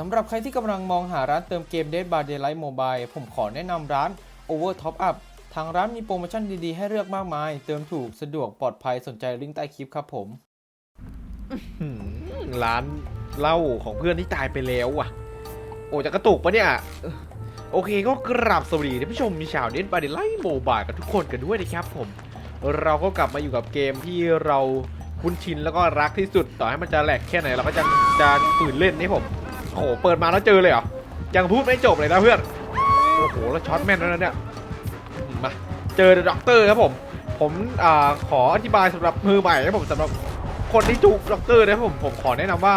สำหรับใครที่กำลังมองหาร้านเติมเกม Dead by Daylight Mobile ผมขอแนะนำร้าน Over Top Up ทางร้านมีโปรโมชั่นดี ๆ ให้เลือกมากมาย เติมถูกสะดวกปลอดภัยสนใจลิงก์ใต้คลิปครับผม ร้านเหล้าของเพื่อนที่ตายไปแล้วอะ โอ้จะกระตุกปะเนี่ย โอเคก็กราบสวัสดีท่านผู้ชมมีชาวเน็ตบาร์ดีไลท์โมบายกับทุกคนกันด้วยนะครับผม เราก็กลับมาอยู่กับเกมที่เราคุ้นชินแล้วก็รักที่สุด ต่อให้มันจะแหลกแค่ไหนเราก็จะจะฝืนเล่นนี่ผม โอ้โหเปิดมาแล้วเจอเลยเหรอ ยังพูดไม่จบเลยนะเพื่อน โอ้โห แล้วช็อตแม่นแล้วนะเนี่ย มา เจอด็อกเตอร์ครับผม ผมอ่าขออธิบายสำหรับมือใหม่นะผมสำหรับคนที่จุกด็อกเตอร์นะผม ผมขอแนะนำว่า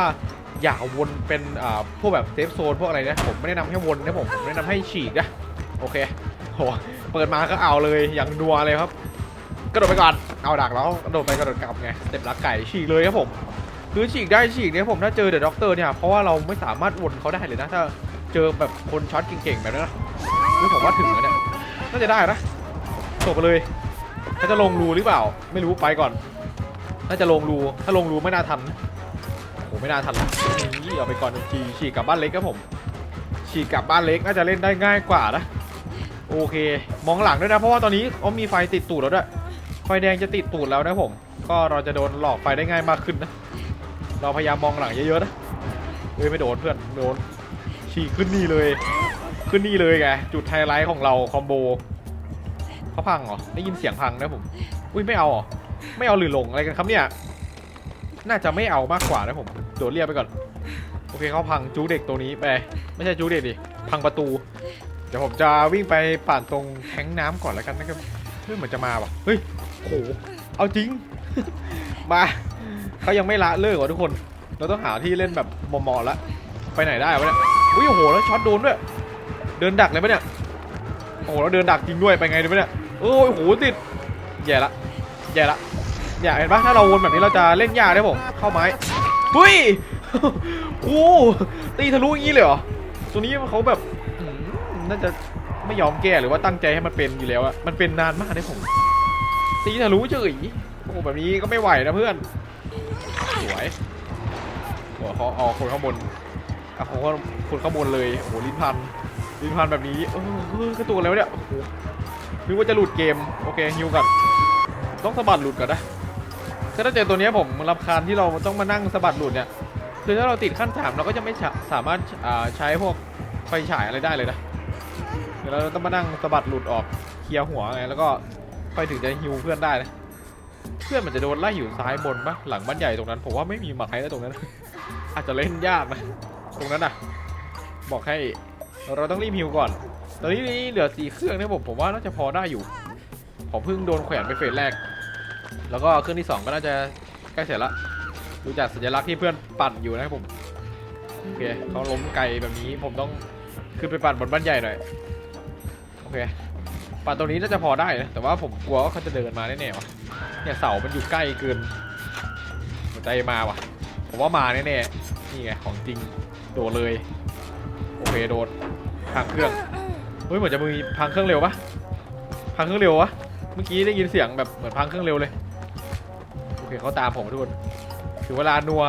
อย่าวนเป็นอ่าพวกแบบเซฟโซนพวกอะไรนะผมไม่แนะนำให้วนนะผมผมแนะนำให้ฉีกนะ โอเคโหเปิดมาก็เอาเลยอย่างนัวเลยครับ กระโดดไปก่อน เอาดักแล้วกระโดดไปกระโดดกลับไงเต็มรักไก่ฉีกเลยครับผม คือฉีกได้ฉีกเนี่ยผมถ้าเจอเดอะด็อกเตอร์เนี่ย เพราะว่าเราไม่สามารถวนเขาได้เลยนะ ถ้าเจอแบบคนช็อตเก่งๆ แบบนั้นนะคือผมว่าถึงแล้วเนี่ย น่าจะได้นะจบไปเลยเขาจะลงรูหรือเปล่า ไม่รู้ไปก่อน น่าจะลงรู ถ้าลงรูไม่น่าทันนะโหไม่น่าทันละนี่เอาไปก่อนทีฉีกกลับบ้านเล็กครับผม ฉีกกลับบ้านเล็กน่าจะเล่นได้ง่ายกว่านะโอเค มองหลังด้วยนะ เพราะว่าตอนนี้เขามีไฟติดตูดแล้วด้วย ไฟแดงจะติดตูดแล้วนะผม ก็เราจะโดนหลอกไฟได้ง่ายมากขึ้นนะ เราพยายามมองหลังเยอะๆนะเฮ้ยไม่โดนเพื่อนโดนฉีกขึ้นนี่เลย ขึ้นนี่เลยไงจุดไฮไลท์ของเราคอมโบเขาพังเหรอได้ยินเสียงพังนะผมอุ้ยไม่เอาหรอไม่เอาหรือหลงอะไรกันครับเนี่ย น่าจะไม่เอามากกว่านะผมโดดเรียบไปก่อนโอเคเขาพังจูเด็กตัวนี้ไปไม่ใช่จูเด็กดิพังประตู เดี๋ยวผมจะวิ่งไปป่านตรงแทงน้ำก่อนแล้วกันนะครับเฮ้ยเหมือนจะมาว่ะเฮ้ยโหเอาจริง มา เขายังไม่ละเลิกว่ะทุกคน เราต้องหาที่เล่นแบบเหมาะๆแล้วไปไหนได้วะเนี่ยอุ้ยโอ้โหแล้วช็อตโดนด้วย เดินดักเลยปะเนี่ย โอ้โหแล้วเดินดักจริงด้วยไปไงดีปะเนี่ยโอ้ยโอ้โหติด แย่ละแย่ละอย่าเห็นปะถ้าเราวนแบบนี้เราจะเล่นยากได้ผม เข้าไม้หุ้ยโอ้ตีทะลุอย่างนี้เลยเหรอ ตัวนี้เขาแบบน่าจะไม่ยอมแก้หรือว่าตั้งใจให้มันเป็นอยู่แล้วอะมันเป็นนานมากได้ผม ตีทะลุเฉยโอ้แบบนี้ก็ไม่ไหวนะเพื่อน สวยโอ้เขาเอาคนข้างบนเอาคนข้างคนข้างบนเลยโอ้โหลิ้นพันลิ้นพันแบบนี้เออกระตุกแล้วะเนี่ยโอ้โหนึกว่าจะหลุดเกมโอเคฮิวก่อนต้องสะบัดหลุดก่อนนะคือถ้าเจอตัวเนี้ยผมรำคาญที่เราต้องมานั่งสะบัดหลุดเนี่ยคือถ้าเราติดขั้นสามเราก็จะไม่สามารถใช้พวกไฟฉายอะไรได้เลยนะเดี๋ยวเราต้องมานั่งสะบัดหลุดออกเคลียร์หัวไงแล้วก็ค่อยถึงจะฮิวเพื่อนได้นะ พื่อนมันจะโดนไล่อยู่ซ้ายบนปะหลังบ้านใหญ่ตรงนั้นผมว่าไม่มีหมาไนะตรงนั้น อาจจะเล่นยากนะตรงนั้นน่ะ บอกให้เราต้องรีบฮิวก่อน ตอนนี้เหลือสี่เครื่องนะผมผมว่าน่าจะพอได้อยู่ผมเพิ่งโดนแขวนไปเฟสแรก แล้วก็เครื่องที่สองก็น่าจะใกล้เสร็จละดูจากสัญลักษณ์ที่เพื่อนปั่นอยู่นะครับผมโอเคเขาล้มไกลแบบนี้ผมต้องขึ้นไปปั่นบนบ้านใหญ่หน่อยโอเคปั่นตรงนี้น่าจะพอได้นะแต่ว่าผมกลัวว่าเขาจะเดินมาแน่ๆวะ เนี่ยเสามันอยู่ใกล้เกินหัวใจมาวะผมว่ามาแน่ๆนี่ไงของจริงโดดเลย โอเคโดดพังเครื่องเฮ้ยเหมือนจะมีพังเครื่องเร็วปะพังเครื่องเร็ววะเมื่อกี้ได้ยินเสียงแบบเหมือนพังเครื่องเร็วเลยโอเคเขาตามผมทุกคนถึงเวลานัว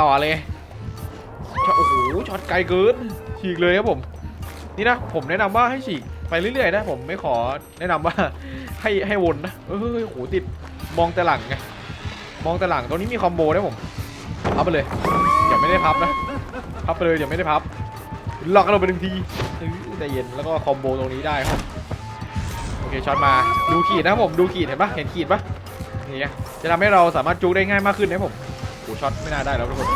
ต่อเลยโอ้โหช็อตไกลเกินฉีกเลยครับผม นี่นะผมแนะนำว่าให้ฉีกไปเรื่อยๆนะผมไม่ขอแนะนำว่า ให้ให้วนนะเออโอ้โหติดมองแต่หลังไงมองแต่หลังตรงนี้มีคอมโบนะผมพับไปเลยอย่าไม่ได้พับนะพับไปเลยอย่าไม่ได้พับล็อกเราไปหนึ่งทีใจเย็นแล้วก็คอมโบตรงนี้ได้ครับโอเคช็อตมาดูขีดนะผมดูขีดเห็นปะเห็นขีดปะนี่ไงจะทำให้เราสามารถจูกได้ง่ายมากขึ้นนะผมโอ้ช็อตไม่น่าได้แล้วทุกคน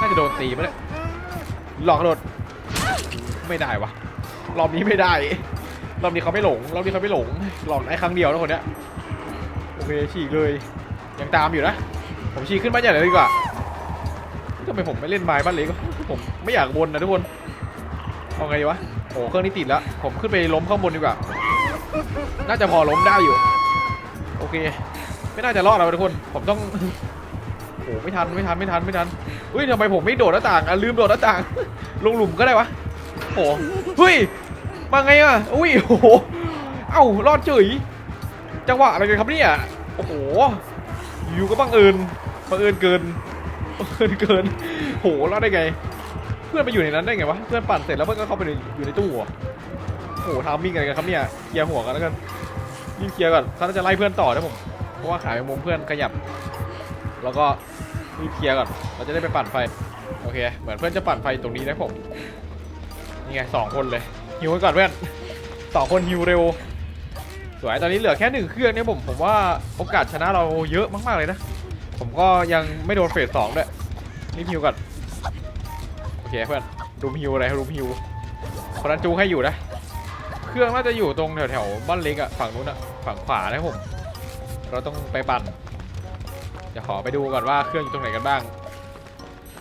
น่าจะโดนตีไปเลยหลอกระโดดไม่ได้วะรอบนี้ไม่ได้ รอบนี้เขาไม่หลงรอบนี้เขาไม่หลงหลอกได้ครั้งเดียวนะคนเนี้ยโอเคฉีกเลยยังตามอยู่นะผมฉีกขึ้นบ้านใหญ่เลยดีกว่าทำไมผมไม่เล่นไม้บ้านเล็กผมไม่อยากวนนะทุกคนเอาไงวะโอ้เครื่องนี้ติดแล้วผมขึ้นไปล้มข้างบนดีกว่า น่าจะพอล้มได้อยู่ โอเค ไม่น่าจะรอดแล้วทุกคน ผมต้องโอ้ไม่ทันไม่ทันไม่ทันไม่ทันอุ้ยทำไมผมไม่โดดหน้าต่างอะลืมโดดหน้าต่าง ลงหลุมก็ได้วะโอ้เฮ้ย มาไงอะอุ้ยโอ้โหเอ้ารอดเฉยจังหวะอะไรกันครับเนี่ยโอ้โหอยู่ก็บังเอิญบังเอิญเกินบังเอิญเกินโหรอดได้ไง เพื่อนไปอยู่ในนั้นได้ไงวะเพื่อนปั่นเสร็จแล้วเพื่อนก็เข้าไปอยู่ในตู้หรอโอ้โหทามมิ่งอะไรกันครับเนี่ยเคลียร์หัวกันแล้วกันรีบเคลียร์ก่อนเขาน่าจะไล่เพื่อนต่อนะผมเพราะว่าขายมุมเพื่อนขยับ แล้วก็รีบเคลียร์ก่อนเราจะได้ไปปั่นไฟโอเคเหมือนเพื่อนจะปั่นไฟตรงนี้นะผมนี่ไงสองคนเลย ฮิวไว้ก่อนเพื่อนสองคนฮิวเร็ว สวยตอนนี้เหลือแค่หนึ่งเครื่องเนี่ยผมผมว่าโอกาสชนะเราเยอะมากๆเลยนะ ผมก็ยังไม่โดนเฟสสองด้วยรีบฮิวก่อนโอเคเพื่อนรูมฮิวอะไรรูมฮิวคนนั้นจูให้อยู่นะ เครื่องน่าจะอยู่ตรงแถวแถวๆบ้านเล็กอะฝั่งนู้นอะฝั่งขวานะผม เราต้องไปปั่นจะขอไปดูก่อนว่าเครื่องอยู่ตรงไหนกันบ้าง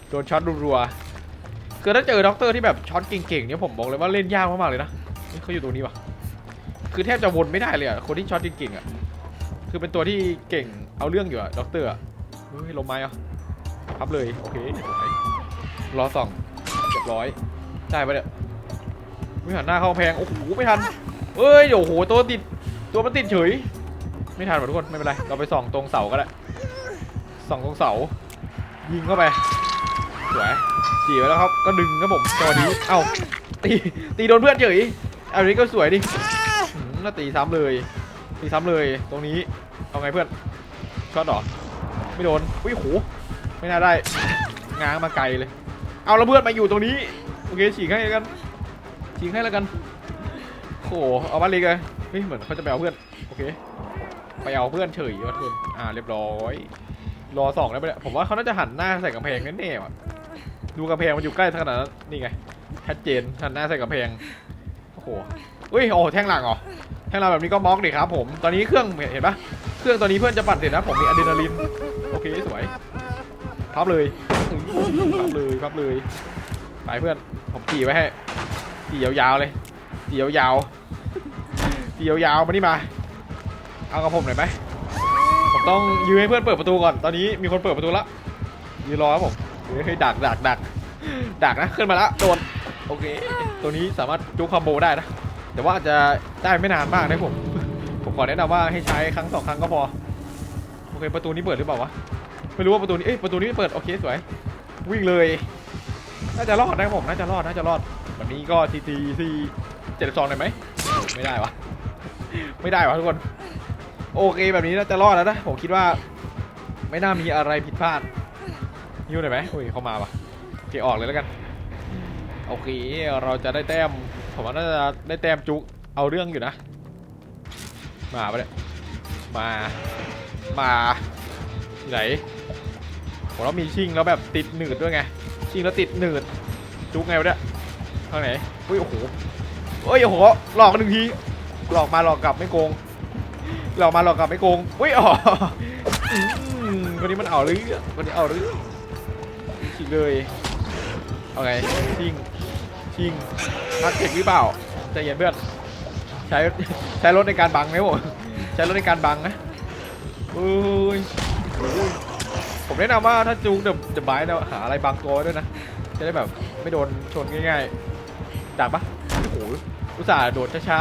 โดนช็อตรัวๆ คือถ้าเจอด็อกเตอร์ที่แบบช็อตเก่งๆเนี่ยผมบอกเลยว่าเล่นยากมากๆเลยนะนี่เขาอยู่ตรงนี้วะคือแทบจะวนไม่ได้เลยอะคนที่ช็อตเก่งๆอะคือเป็นตัวที่เก่งเอาเรื่องอยู่อะด็อกเตอร์อะเฮ้ยลมไม้เหรอะพับเลยโอเคสวยรอส่องเรียบร้อยได้ปะเนี่ยไม่หันหน้าเข้าแพงโอ้โหไม่ทันเอ้ยโอ้โหตัวติดตัวมันติดเฉยไม่ทันหมดทุกคนไม่เป็นไรเราไปส่องตรงเสาก็ได้ส่องตรงเสายิงเข้าไป สวยจีไว้แล้วครับก็ดึงครับผมจังหวะนี้เอ้าตีตีโดนเพื่อนเฉยอันนี้ก็สวยดิหืมแล้วตีซ้ำเลยตีซ้ำเลยตรงนี้เอาไงเพื่อนช็อตเหรอไม่โดนอุ้ยโหไม่น่าได้ง้างมาไกลเลย เอาแล้วเพื่อนมาอยู่ตรงนี้โอเคฉีกให้แล้วกันฉีกให้แล้วกันโหเอาบ้านเล็กเลยเฮ้ยเหมือนเขาจะไปเอาเพื่อนโอเคไปเอาเพื่อนเฉยวะทุกคนอ่าเรียบร้อย รอสองได้ปเนี่ยผมว่าเขาน่าจะหันหน้าใส่กำแพงแน่ๆว่ะ ดูกำแพงมันอยู่ใกล้ขนาดนั้นนี่ไงชัดเจนหันหน้าใส่กำแพงโอ้โหอุ้ยโอ้โหแท่งหลังเหรอแท่งหลังแบบนี้ก็ม็อกดิครับผมตอนนี้เครื่องเห็นปะเครื่องตอนนี้เพื่อนจะปั่นเสร็จนะผมมีอะดรีนาลินโอเคสวยพับเลยพับเลยพับเลยไปเพื่อนผมขี่ไว้ให้ขี่ยาวๆเลยขี่ยาวๆขี่ยาวๆมานี่มาเอากับผมหน่อยไหมผมต้องยืนให้เพื่อนเปิดประตูก่อนตอนนี้มีคนเปิดประตูละยืนรอครับผม เฮ้ยดักดักดักดักนะขึ้นมาแล้วโดนโอเค ตัวนี้สามารถจุกคอมโบได้นะ แต่ว่าจะได้ไม่นานมากนะผม ผมขอแนะนำว่าให้ใช้ครั้งสองครั้งก็พอ โอเคประตูนี้เปิดหรือเปล่าวะ ไม่รู้ว่าประตูนี้ เอ้ยประตูนี้เปิดโอเคสวย วิ่งเลย น่าจะรอดนะผมน่าจะรอดน่าจะรอดวันนี้ก็ทีทีทีเจ็ดสองได้ไหมไม่ได้วะ ไม่ได้วะทุกคน โอเคแบบนี้น่าจะรอดแล้วนะ ผมคิดว่า ไม่น่ามีอะไรผิดพลาด ยิ้วหน่อยไหมอุ้ยเข้ามาปะโอเคออกเลยแล้วกันโอเคเราจะได้แต้มผมว่าน่าจะได้แต้มจุกเอาเรื่องอยู่นะ มาปะเนี่ยมามาไหนผมว่ามีชิงแล้วแบบติดหนืดด้วยไงชิงแล้วติดหนืดจุกไงวะเนี่ยข้างไหนอุ้ยโอ้โหเอ้ยโอ้โหหลอกหนึ่งทีหลอกมาหลอกกลับไม่โกงหลอกมาหลอกกลับไม่โกงอุ้ยอ๋อคนนี้มันเอาเรื่องคนนี้เอาเรื่อง เลยเอาไงชิงชิงนักเทคหรือเปล่าใจเย็นเพื่อนใช้ใช้รถในการบังไหมผมใช้รถในการบังนะอุ้ยอุ้ยผมแนะนำว่าถ้าจูงเดอะเดอะไบค์หาอะไรบังตัวไว้ด้วยนะจะได้แบบไม่โดนชนง่ายๆจากปะโอ้โหอุตส่าห์โดดช้า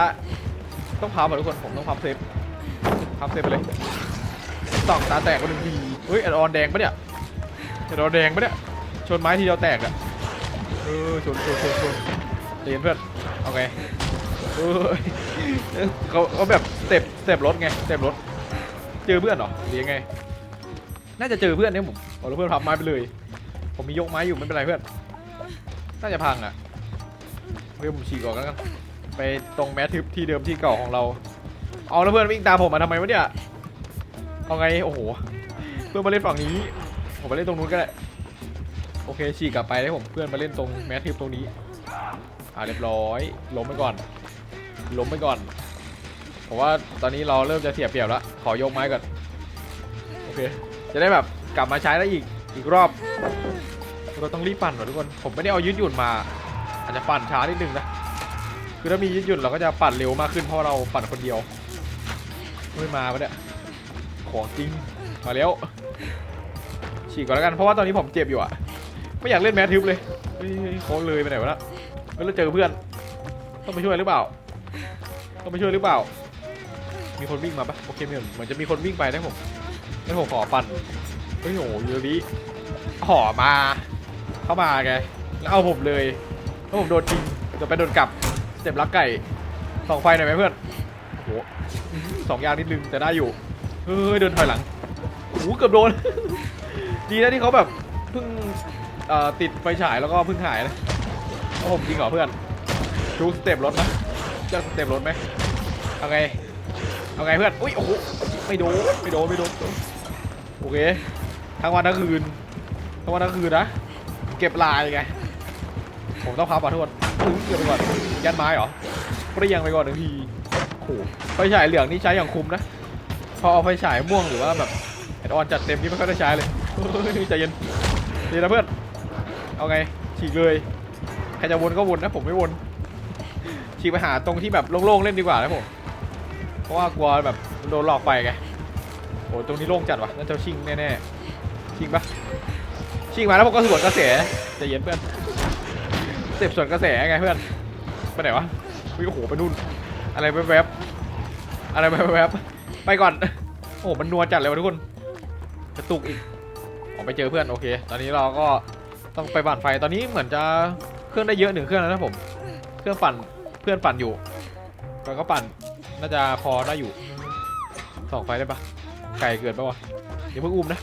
ๆต้องพับอะทุกคนผมต้องพับเซฟพับเซฟไปเลยส่องตาแตกไปหนึ่งทีเฮ้ยแอดออนแดงปะเนี่ยแอดออนแดงปะเนี่ย ชนไม้ทีเดียวแตกอะเออชนชนชนชนเรียนเพื่อนเอาไงเออเขาเขาแบบสเต็ปสเต็ปรถไงสเต็ปรถ เจอเพื่อนเหรอหรือยังไง น่าจะเจอเพื่อนเนี่ยผมเอาแล้วเพื่อนพับไม้ไปเลย ผมมียกไม้อยู่ไม่เป็นไรเพื่อน น่าจะพังอะเพื่อนผมฉีกออกแล้วกัน ไปตรงแมททึบที่เดิมที่เก่าของเรา เอาแล้วเพื่อนวิ่งตามผมมาทำไมวะเนี่ย เอาไง โอ้โห เพื่อนมาเล่นฝั่งนี้ ผมมาเล่นตรงนู้นก็ได้ โอเคฉีกกลับไปให้ผมเพื่อนมาเล่นตรงแมททิปตรงนี้อ่าเรียบร้อยล้มไปก่อนล้มไปก่อนผมว่าตอนนี้เราเริ่มจะเสียเปรียบแล้วขอยกไม้ก่อนโอเคจะได้แบบกลับมาใช้ได้อีกอีกรอบ เราต้องรีบปั่นก่อทุกคน ผมไม่ได้เอายืดหยุ่นมา อาจจะปั่นช้านิดนึงนะคือถ้ามียืดหยุ่นเราก็จะปั่นเร็วมากขึ้นเพราะเราปั่นคนเดียวไม่มาปะเนี่ยของจริงมาแล้วฉีกก่อนแล้วกันเพราะว่าตอนนี้ผมเจ็บอยู่อะ ไม่อยากเล่นแมททิปเลยเฮ้ยโค้งเลยไปไหนวะละเฮ้ยเราเจอเพื่อน ต้องไปช่วยหรือเปล่า ต้องไปช่วยหรือเปล่า มีคนวิ่งมาปะโอเคเหมือนเหมือนจะมีคนวิ่งไปนะผมงั้นผมขอปั่นเฮ้ยโหเยอะดิห่อมา เข้ามาไงแล้วเอาผมเลยแล้วผมโดนจริงเดี๋ยวไปโดนกลับเต็ปลักไก่ส่องไฟหน่อยไหมเพื่อนโหสองยางนิดนึงแต่ได้อยู่ เฮ้ยเดินถอยหลังโอ้โหเกือบโดน ดีนะที่เขาแบบเพิ่ง เอ่อติดไฟฉายแล้วก็เพิ่งหายนะแล้ผมจริงเหรอเพื่อนดูสเต็ปรถนะจะสเต็ปรถไหมเอาไงเอาไงเพื่อนอุ้ยโอ้โหไม่โดนไม่โดนไม่โดนโอเคทั้งวันทั้งคืนทั้งวันทั้งคืนนะเก็บลายไงผมต้องพับขอโทษอื้อเก็บไปก่อนยันไม้เหรอเปรี้ยงไปก่อนหนึ่งทีโอ้ไฟฉายเหลืองนี่ใช้อย่างคุ้มนะพอเอาไฟฉายม่วงหรือว่าแบบแอดออนจัดเต็มนี่ไม่ค่อยได้ใช้เลยเฮ้ยใจเย็น ดีนะเพื่อน เอาไง ฉีกเลย ใครจะวนก็วนนะผมไม่วน ฉีกไปหาตรงที่แบบโล่งๆเล่นดีกว่านะผม เพราะว่ากลัวแบบโดนหลอกไปไง โอ้ตรงนี้โล่งจัดว่ะน่าจะชิงแน่ๆ ชิงปะชิงมาแล้วผมก็สวนกระแสใจเย็นเพื่อนเสพสวนกระแสไงเพื่อน ไปไหนวะวิโอ้โหไปนู่น อะไรแวบๆอะไรแวบๆไปก่อน โอ้โหมันนัวจัดเลยวะทุกคน กระตุกอีก ออกไปเจอเพื่อนโอเค ตอนนี้เราก็ต้องไปปั่นไฟตอนนี้เหมือนจะเครื่องได้เยอะหนึ่งเครื่องแล้วนะผม เครื่องปั่นเพื่อนปั่นอยู่แล้วก็ปั่นน่าจะพอได้อยู่สองไฟได้ปะไกลเกินปะวะอย่าเพิ่งอุ้มนะ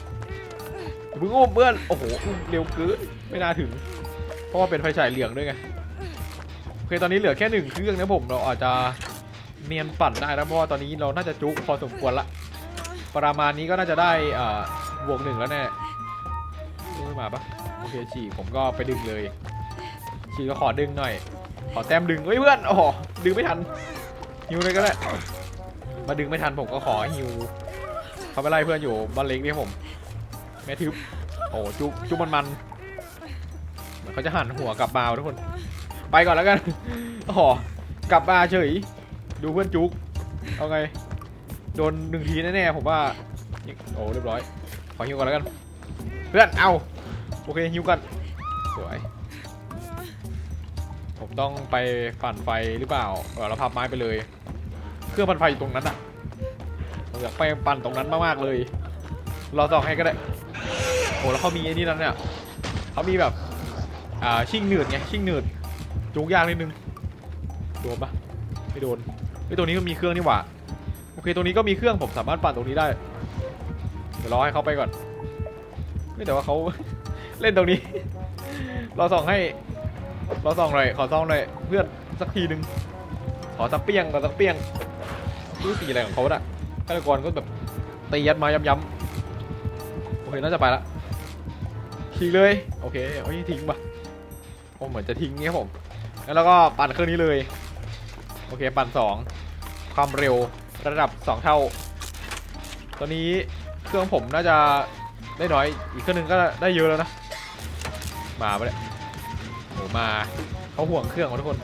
อย่าเพิ่งอุ้มเพื่อนโอ้โหอุ้มเร็วเกินไม่น่าถึง เพราะว่าเป็นไฟฉายเหลืองด้วยไงโอเคตอนนี้เหลือแค่หนึ่งเครื่องนะผมเราอาจจะเนียนปั่นได้แล้วเพราะว่าตอนนี้เราน่าจะจุกพอสมควรละประมาณนี้ก็น่าจะได้อ่าบวกหนึ่งแล้วแน่ มาปะโอเคฉีกผมก็ไปดึงเลย ฉีกก็ขอดึงหน่อย ขอแต้มดึงเฮ้ยเพื่อนโอ้โหดึงไม่ทันฮิวเลยก็ได้มาดึงไม่ทันผมก็ขอฮิวเขาไปไล่เพื่อนอยู่บ้านเล็กนี่ผมแม่ทึบโอ้จุกจุกมันมันเหมือนเขาจะหันหัวกลับมาวทุกคน ไปก่อนแล้วกันโอ้โหกลับมาเฉย ดูเพื่อนจุกเอาไงโดนหนึ่งทีแน่ๆผมว่าโอ้เรียบร้อยขอฮิวก่อนแล้วกัน เพื่อนเอา โอเคฮิวกันสวย ผมต้องไปปั่นไฟหรือเปล่าเออเราพับไม้ไปเลย เครื่องปั่นไฟอยู่ตรงนั้นอะผมอยากไปปั่นตรงนั้นมากๆเลยรอสองให้ก็ได้โอ้แล้วเขามีไอ้นี่นั่นเนี่ยเขามีแบบอ่าชิ่งหนืดไงชิ่งหนืดจุกยากนิดนึงโดนปะไม่โดนไอ้ตัวนี้ก็มีเครื่องนี่หว่าโอเคตรงนี้ก็มีเครื่องผมสามารถปั่นตรงนี้ได้เดี๋ยวรอให้เขาไปก่อนไม่แต่ว่าเขา เล่นตรงนี้รอส่องให้รอส่องหน่อย ขอส่องหน่อย เพื่อนสักทีหนึ่งขอสักเปี้ยงขอสักเปี้ยงรู้สีอะไรของเขาอะฆาตกรก็แบบตียัดมาย้ำๆโอเคน่าจะไปละทิ้งเลยโอเคโอ้ยทิ้งปะผมเหมือนจะทิ้งเงี้ยผมแล้วก็ปั่นเครื่องนี้เลยโอเคปั่นสองความเร็วระดับ 2 เท่า ตอนนี้เครื่องผมน่าจะได้น้อยอีกเครื่องหนึงก็ได้เยอะแล้วนะ มาปะเนี่ยโหมาเขาห่วงเครื่องของทุกคน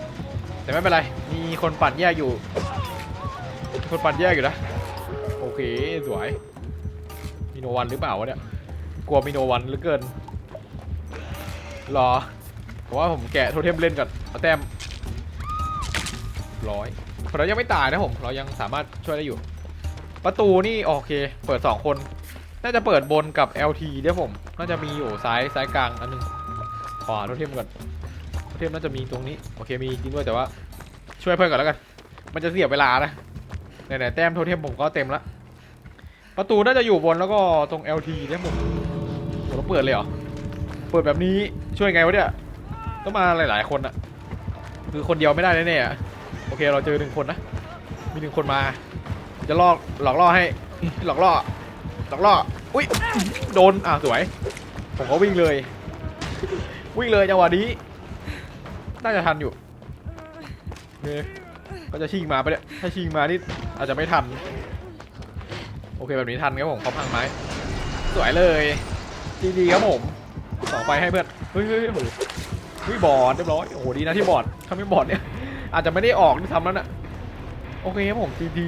แต่ไม่เป็นไร มีคนปั่นแยกอยู่ คนปั่นแยกอยู่นะ โอเค สวย มีโนวันหรือเปล่าวะเนี่ย กลัวมีโนวันเหลือเกิน รอผมว่าผมแกะโทเทมเล่นก่อนเอาแต้มร้อยเรายังไม่ตายนะผม เรายังสามารถช่วยได้อยู่ ประตูนี่โอเค เปิด 2 คน น่าจะเปิดบนกับ LT เดี๋ยวผม น่าจะมีอยู่ซ้ายซ้ายกลางอันหนึง ขอโทเทมก่อนโทเทมน่าจะมีตรงนี้ โอเคมีจริงด้วยแต่ว่า ช่วยเพื่อนก่อนแล้วกัน มันจะเสียเวลานะไหนๆแต้มโทเทมผมก็เต็มละประตูน่าจะอยู่บนแล้วก็ตรง LT เดี๋ยผมโหเราเปิดเลยเหรอ เปิดแบบนี้ช่วยไงวะเนี่ยต้องมาหลาย ๆ คนอะคือคนเดียวไม่ได้แน่ๆอะโอเคเราเจอหนึ่งคนนะ มีหนึ่งคนมา จะล่อหลอกล่อให้หลอกล่อหลอกล่ออุ้ยโดนอะสวยผมก็วิ่งเลย วิ่งเลยจังหวะนี้ น่าจะทันอยู่เนี่ยก็จะชิงมาไปะเนี่ยถ้าชิงมานี่อาจจะไม่ทัน โอเคแบบนี้ทันครับผมเขาพังไม้ สวยเลยดีๆครับผมสองไฟให้เพื่อนเฮ้ยเฮ้ยเฮ้ยโอ้โหเฮ้ยบอดเรียบร้อยโอ้โหดีนะที่บอดถ้าไม่บอดเนี่ยอาจจะไม่ได้ออกที่ทำแล้วน่ะโอเคครับผมดีดี